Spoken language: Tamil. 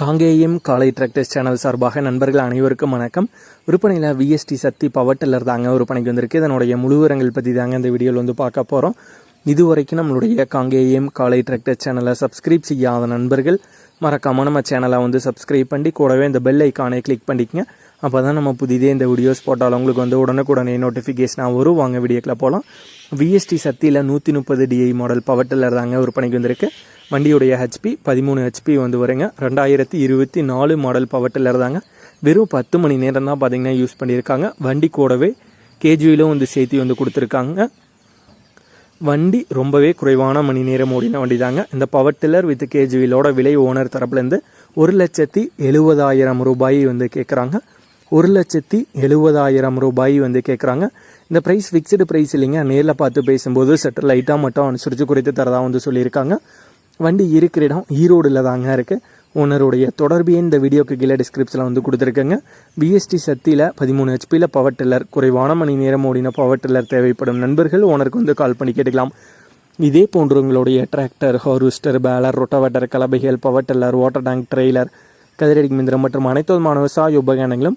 காங்கேயம் காலை டிராக்டர்ஸ் சேனல் சார்பாக நண்பர்கள் அனைவருக்கும் வணக்கம். விற்பனையில் விஎஸ்டி சக்தி பவர் டில்லர் தாங்க விற்பனைக்கு வந்திருக்கு. இதனுடைய முழுவரங்கள் பற்றி தாங்க இந்த வீடியோவில் வந்து பார்க்க போகிறோம் இதுவரைக்கும் நம்மளுடைய காங்கேயம் காலை டிராக்டர் சேனலை சப்ஸ்கிரைப் செய்யாத நண்பர்கள் மறக்காமல் நம்ம சேனலை வந்து சப்ஸ்கிரைப் பண்ணி கூடவே இந்த பெல் ஐக்கானை கிளிக் பண்ணிக்கங்க. அப்போ தான் நம்ம புதிதே இந்த வீடியோஸ் போட்டாலும் உங்களுக்கு வந்து உடனுக்குடனே நோட்டிஃபிகேஷனாக வரும். வாங்க வீடியோக்கில் போகலாம் விஎஸ்டி சக்தியில் நூற்றி முப்பது டிஐ மாடல் பவர் டில்லர் தாங்க விற்பனைக்கு வந்திருக்கு. வண்டியுடைய ஹெச்பி பதிமூணு ஹெச்பி வந்து வருங்க. ரெண்டாயிரத்தி இருபத்தி நாலு மாடல் பவர் டில்லர் தாங்க. வெறும் பத்து மணி நேரம் தான் பார்த்தீங்கன்னா யூஸ் பண்ணியிருக்காங்க. வண்டி கூடவே கேஜியிலும் வந்து சேர்த்து வந்து கொடுத்துருக்காங்க. வண்டி ரொம்பவே குறைவான மணி நேரம் ஓடின வண்டி தாங்க. இந்த பவர் டில்லர் வித் கேஜிவிலோட விலை ஓனர் தரப்புலேருந்து ஒரு லட்சத்தி எழுபதாயிரம் ரூபாய் வந்து கேட்குறாங்க ஒரு லட்சத்தி எழுபதாயிரம் ரூபாய் வந்து கேட்குறாங்க இந்த ப்ரைஸ் ஃபிக்ஸ்டு ப்ரைஸ் இல்லைங்க. நேரில் பார்த்து பேசும்போது சற்று லைட்டாக மட்டும் அனுசரித்து குறைத்து தரதா வந்து சொல்லியிருக்காங்க. வண்டி இருக்கிற இடம் ஈரோடில் தாங்க இருக்குது ஓனருடைய தொடர்பு இந்த வீடியோக்கு கீழே டிஸ்கிரிப்ஷனில் வந்து கொடுத்துருக்கேங்க. பிஎஸ்டி சக்தியில் பதிமூணு ஹெச்பியில் பவர் டில்லர் குறைவான மணி நேரம் ஓடின பவர் டில்லர் தேவைப்படும் நண்பர்கள் ஓனருக்கு வந்து கால் பண்ணி கேட்டுக்கலாம். இதே போன்று உங்களுடைய tractor harvester baler rotavator கலபைகள் power tiller water tank trailer கதிரடி மிந்திரம் மற்றும் அனைத்து விதமான விவசாய உபகரணங்களும்